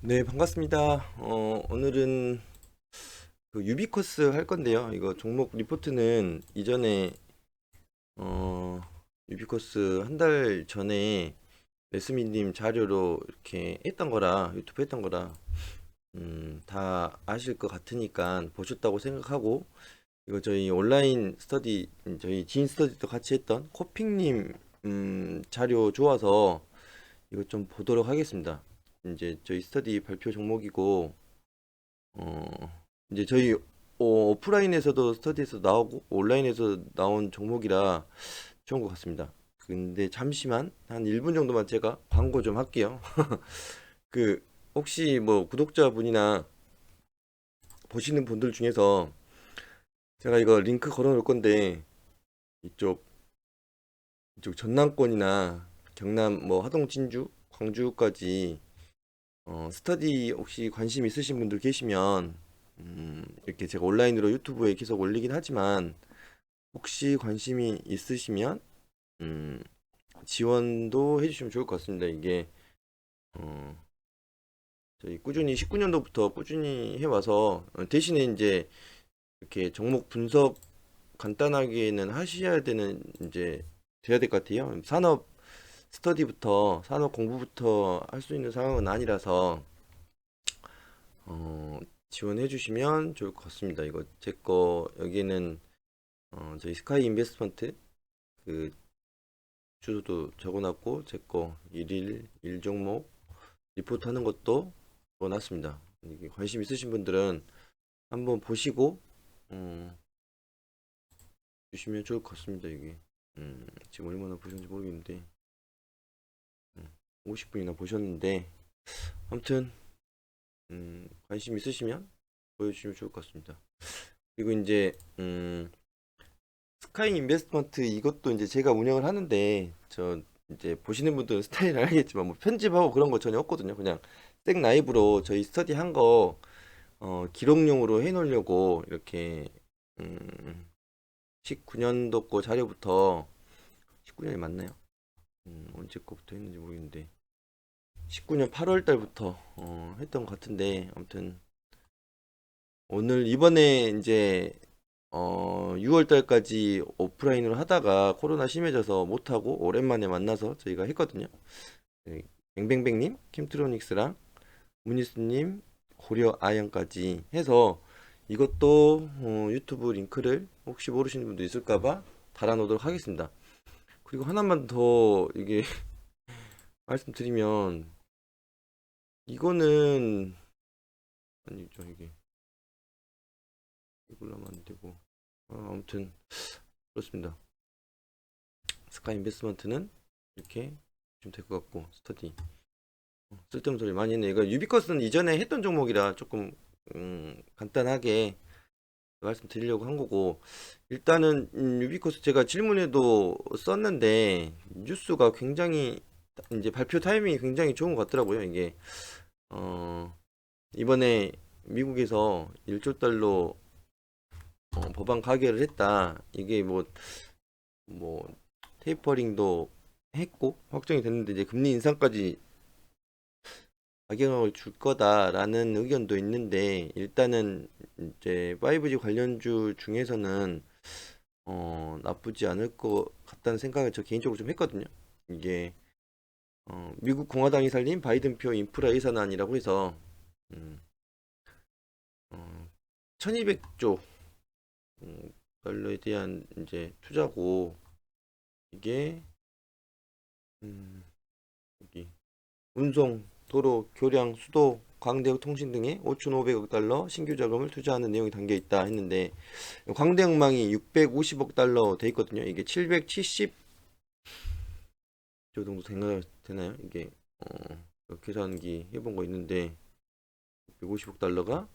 네, 반갑습니다. 어, 오늘은 그 유비코스 할 건데요. 이거 종목 리포트는 이전에 어, 유비코스 한 달 전에 레스미님 자료로 이렇게 했던 거라 유튜브 했던 거라 음, 다 아실 것 같으니까 보셨다고 생각하고 이거 저희 온라인 스터디 음, 저희 지인 스터디도 같이 했던 코핑님 음, 자료 좋아서 이거 좀 보도록 하겠습니다. 이제 저희 스터디 발표 종목이고 어 이제 저희 어, 오프라인에서도 스터디에서 나오고 온라인에서 나온 종목이라 좋은 것 같습니다. 근데 잠시만 한 1분 정도만 제가 광고 좀 할게요. 그 혹시 뭐 구독자분이나 보시는 분들 중에서 제가 이거 링크 걸어 놓을 건데 이쪽 이쪽 전남권이나 경남 뭐 하동 진주 광주까지 어, 스터디 혹시 관심 있으신 분들 계시면 음, 이렇게 제가 온라인으로 유튜브에 계속 올리긴 하지만 혹시 관심이 있으시면 음, 지원도 해주시면 좋을 것 같습니다. 이게 어, 저희 꾸준히 19년도부터 꾸준히 해와서 어, 대신에 이제 이렇게 종목 분석 간단하게는 하셔야 되는 이제 돼야 될 것 같아요. 산업 스터디부터 산업 공부부터 할 수 있는 상황은 아니라서 어, 지원해 주시면 좋을 것 같습니다. 이거 제 거 여기는 어, 저희 스카이 인베스트먼트 그 주소도 적어놨고 제 거 일일 일 종목 리포트 하는 것도 적어놨습니다. 관심 있으신 분들은 한번 보시고 음, 주시면 좋을 것 같습니다. 이게 음, 지금 얼마나 보셨는지 모르겠는데 50분이나 보셨는데 아무튼 음, 관심 있으시면 보여주시면 좋을 것 같습니다. 그리고 이제 음, 스카이 인베스트먼트 이것도 이제 제가 운영을 하는데 저 이제 보시는 분들은 스타일을 알겠지만 뭐 편집하고 그런 거 전혀 없거든요. 그냥 생 라이브로 저희 스터디 한거 어, 기록용으로 해놓으려고 이렇게 음, 19년도 거 자료부터 19년이 맞나요? 음, 언제 거부터 했는지 모르겠는데 19년 8월 달부터 어, 했던 것 같은데 아무튼 오늘 이번에 이제 어, 6월 달까지 오프라인으로 하다가 코로나 심해져서 못하고 오랜만에 만나서 저희가 했거든요. 네, 뱅뱅뱅님, 캠트로닉스랑 문희수님, 고려 아연까지 해서 이것도 어, 유튜브 링크를 혹시 모르시는 분도 있을까봐 달아놓도록 하겠습니다. 그리고 하나만 더 이게 말씀드리면 이거는 아니죠 이게 이걸로 하면 안 되고 아, 아무튼 그렇습니다. 스카이 인베스먼트는 이렇게 좀 될 것 같고 스터디 어, 쓸데없는 소리 많이 했네. 이거 유비커스는 이전에 했던 종목이라 조금 음, 간단하게 말씀드리려고 한 거고 일단은 음, 유비코스 제가 질문에도 썼는데 뉴스가 굉장히 이제 발표 타이밍이 굉장히 좋은 것 같더라고요. 이게 어 이번에 미국에서 1조 달러 어, 법안 가결을 했다. 이게 뭐뭐 테이퍼링도 했고 확정이 됐는데 이제 금리 인상까지 악영향을 줄 거다라는 의견도 있는데 일단은 이제 5G 관련주 중에서는 어 나쁘지 않을 것 같다는 생각을 저 개인적으로 좀 했거든요. 이게 어 미국 공화당이 살린 바이든표 인프라 예산안이라고 해서 음, 어 1200조 음, 달러에 대한 이제 투자고 이게 음, 여기 운송 도로, 교량, 수도, 광대역 통신 등에 5,500억 달러 신규 자금을 투자하는 내용이 담겨 있다 했는데 광대역망이 650억 달러 돼 있거든요. 이게 770조 정도 되나, 되나요? 이게 어, 계산기 해본 거 있는데 150억 달러가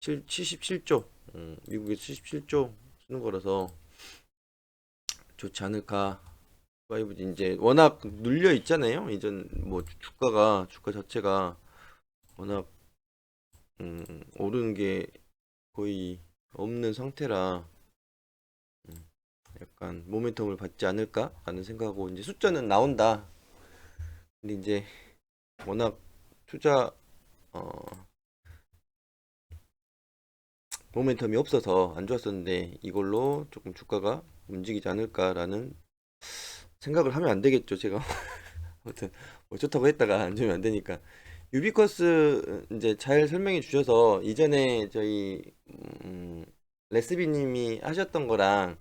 7, 77조 음, 미국에 77조 쓰는 거라서 좋지 않을까 5G 이제 워낙 눌려 있잖아요. 이전 뭐 주가가 주가 자체가 워낙 음, 오르는 게 거의 없는 상태라 음, 약간 모멘텀을 받지 않을까 라는 생각하고 이제 숫자는 나온다. 근데 이제 워낙 투자 어, 모멘텀이 없어서 안 좋았었는데 이걸로 조금 주가가 움직이지 않을까라는 생각을 하면 안 되겠죠, 제가. 아무튼 뭐 좋다고 했다가 안 좋으면 안 되니까. 유비커스 이제 잘 설명해 주셔서 이전에 저희 음, 레스비님이 하셨던 거랑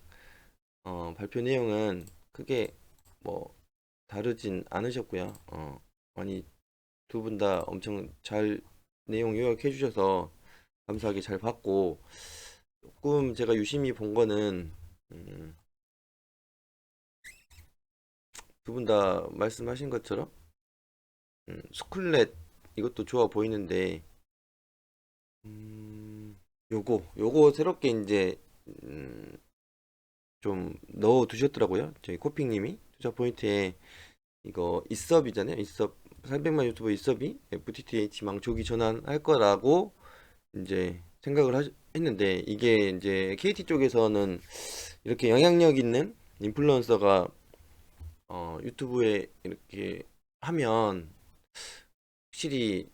어, 발표 내용은 크게 뭐 다르진 않으셨고요. 어, 많이 두 분 다 엄청 잘 내용 요약해 주셔서 감사하게 잘 봤고 조금 제가 유심히 본 거는 음, 두 분 다 말씀하신 것처럼 음, 스쿨렛 이것도 좋아 보이는데 음, 요거 요거 새롭게 이제 음, 좀 넣어 두셨더라고요. 저희 코핑님이 투자 포인트에 이거 이섭이잖아요. 이섭 300만 유튜버 이섭이 FTTH망 조기 전환할 거라고 이제 생각을 하, 했는데 이게 이제 KT 쪽에서는 이렇게 영향력 있는 인플루언서가 어, 유튜브에 이렇게 하면 확실히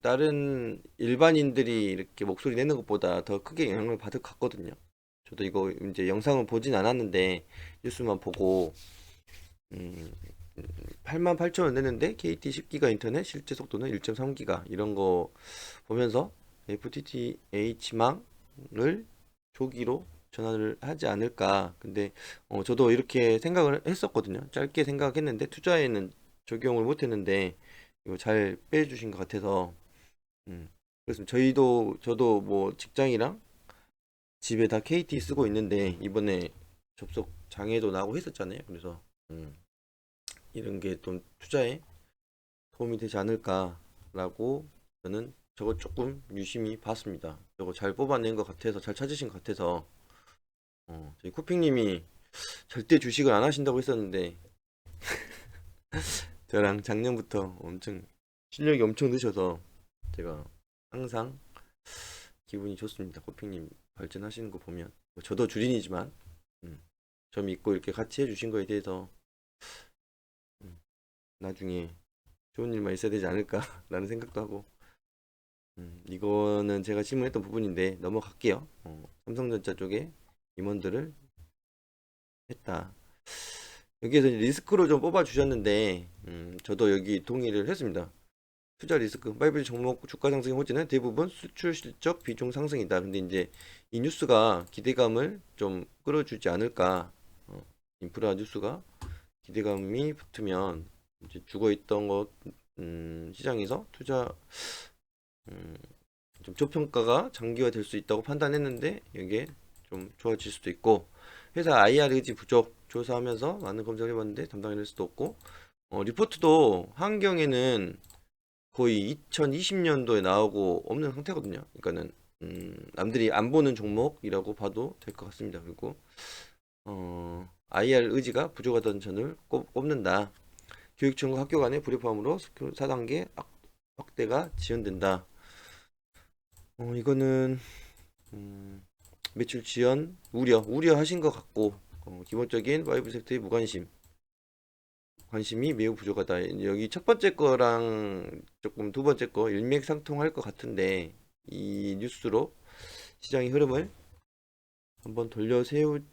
다른 일반인들이 이렇게 목소리 내는 것보다 더 크게 영향을 받을 것 같거든요. 저도 이거 이제 영상을 보진 않았는데 뉴스만 보고 음, 8만 8천 원 냈는데 KT 10기가 인터넷 실제 속도는 1.3기가 이런 거 보면서 FTTH망을 조기로 전환을 하지 않을까. 근데 어, 저도 이렇게 생각을 했었거든요. 짧게 생각했는데 투자에는 적용을 못했는데 이거 잘 빼주신 것 같아서 음, 그래서 저희도 저도 뭐 직장이랑 집에 다 KT 쓰고 있는데 이번에 접속 장애도 나고 했었잖아요. 그래서 음, 이런 게 좀 투자에 도움이 되지 않을까라고 저는 저거 조금 유심히 봤습니다. 저거 잘 뽑아낸 것 같아서 잘 찾으신 것 같아서 어, 저희 쿠핑님이 절대 주식을 안 하신다고 했었는데 저랑 작년부터 엄청 실력이 엄청 느셔서 제가 항상 기분이 좋습니다. 코핑님 발전하시는 거 보면 뭐 저도 주린이지만 음, 저 믿고 이렇게 같이 해주신 거에 대해서 음, 나중에 좋은 일만 있어야 되지 않을까라는 생각도 하고 음, 이거는 제가 질문했던 부분인데 넘어갈게요. 어, 삼성전자 쪽에 임원들을 했다. 여기에서 리스크로 좀 뽑아 주셨는데 음, 저도 여기 동의를 했습니다. 투자 리스크, 바이블 종목 주가 상승의 호재는 대부분 수출 실적 비중 상승이다. 근데 이제 이 뉴스가 기대감을 좀 끌어주지 않을까. 어, 인프라 뉴스가 기대감이 붙으면 이제 죽어 있던 것 음, 시장에서 투자 음, 좀 저평가가 장기화 될 수 있다고 판단했는데 이게 좀 좋아질 수도 있고 회사 IR 의지 부족 조사하면서 많은 검색을 해봤는데 담당해낼 수도 없고 어, 리포트도 한경에는 거의 2020년도에 나오고 없는 상태거든요. 그러니까는 음, 남들이 안 보는 종목이라고 봐도 될 것 같습니다. 그리고 어, IR 의지가 전을 꼽, 꼽는다. 교육청과 학교 간의 불협화음으로 4단계 확대가 지연된다. 어, 이거는 음, 매출 지연 우려 우려하신 것 같고 어, 기본적인 파이브 섹터의 무관심 관심이 매우 부족하다. 여기 첫 번째 거랑 조금 두 번째 거 일맥상통할 것 같은데 이 뉴스로 시장의 흐름을 한번 돌려 세우진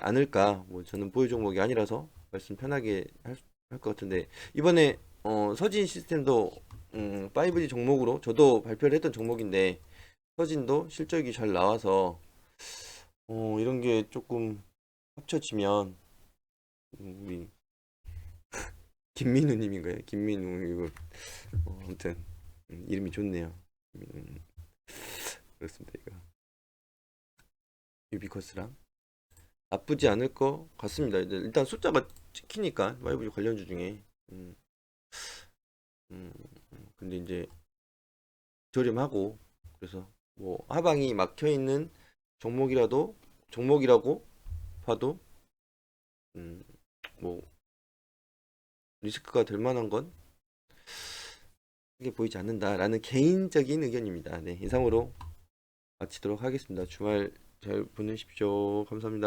않을까. 뭐 저는 보유 종목이 아니라서 말씀 편하게 할 것 같은데 이번에 어, 서진 시스템도 음, 5G 종목으로 저도 발표를 했던 종목인데 서진도 실적이 잘 나와서 어, 이런 게 조금 합쳐지면 음, 우리 김민우님인가요? 김민우 이거 어, 아무튼 음, 이름이 좋네요. 음, 그렇습니다. 이거 유비커스랑 나쁘지 않을 것 같습니다. 일단 숫자가 찍히니까 5G 관련주 중에 음, 음, 근데 이제 저렴하고 그래서 뭐 하방이 막혀 있는 종목이라도 종목이라고 봐도 음, 뭐 리스크가 될 만한 건 크게 보이지 않는다라는 개인적인 의견입니다. 네, 이상으로 마치도록 하겠습니다. 주말 잘 보내십시오. 감사합니다.